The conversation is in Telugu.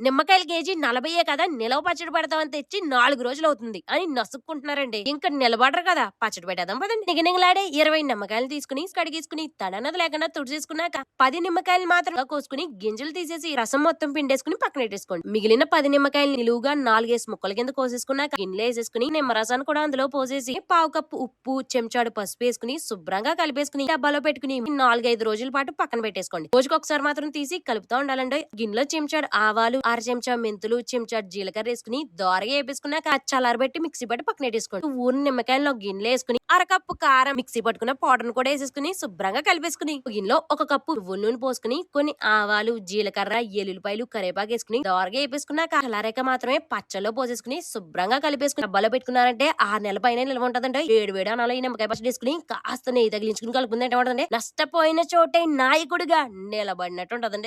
నిమ్మకాయల కేజీ నలభైయే కదా నిలవ పచ్చడి పెడతామని తెచ్చి నాలుగు రోజులు అవుతుంది అని నసుక్కుంటున్నారండి. ఇంకా నిలబడరు కదా పచ్చడి పెట్టేద్దాం పదండి. నిగనిగలాడే ఇరవై నిమ్మకాయలు తీసుకుని కడిగేసుకుని తడనది లేకుండా తుడిచేసుకున్నాక పది నిమ్మకాయలు మాత్రం కోసుకుని గింజలు తీసేసి రసం మొత్తం పిండేసుకుని పక్కన పెట్టేసుకోండి. మిగిలిన పది నిమ్మకాయలు నిలువుగా నాలుగేసి ముక్కల కింద కోసేసుకున్నాక గిన్నెలు వేసేసుకుని నిమ్మరసాన్ని కూడా అందులో పోసేసి పావు కప్పు ఉప్పు చెంచాడు పసుపు వేసుకుని శుభ్రంగా కలిపేసుకుని డబ్బాలో పెట్టుకుని నాలుగైదు రోజుల పాటు పక్కన పెట్టేసుకోండి. రోజుకొకసారి మాత్రం తీసి కలుపుతూ ఉండాలండి. గిన్నెలో చెంచాడు ఆవాలు అర చెంచా మెంతులు చెంచా జీలకర్ర వేసుకుని దోరగా వేపేసుకున్నాక చల్లారబెట్టి మిక్సీ పట్టి పక్కన పెట్టేసుకోండి. ఊరిన నిమ్మకాయలు గిన్నెలో వేసుకుని అరకప్పు కారం మిక్సీ పట్టుకున్న పౌడర్ కూడా వేసేసుకుని శుభ్రంగా కలిపేసుకుని గిన్నెలో ఒక కప్పు నువ్వుల నూనె పోసుకుని కొన్ని ఆవాలు జీలకర్ర ఎల్లుల్లిపాయలు కరేపాకు వేసుకుని దోరగా వేపేసుకున్నాక కలరేక మాత్రమే పచ్చల్లో పోసేసుకుని శుభ్రంగా కలిపేసుకుని డబ్బాలో పెట్టుకున్నారంటే ఆరు నెలల పైన నిల్వ ఉంటదంటే ఏడు వేడు అనాలో ఈ నిమ్మకాయ పచ్చడి వేసుకుని కాస్త నెయ్యి తగిలించుకుని కలుపుకుంది ఏంటంటే నష్టపోయిన చోటే నాయకుడిగా నిలబడినట్టు ఉంటదండి.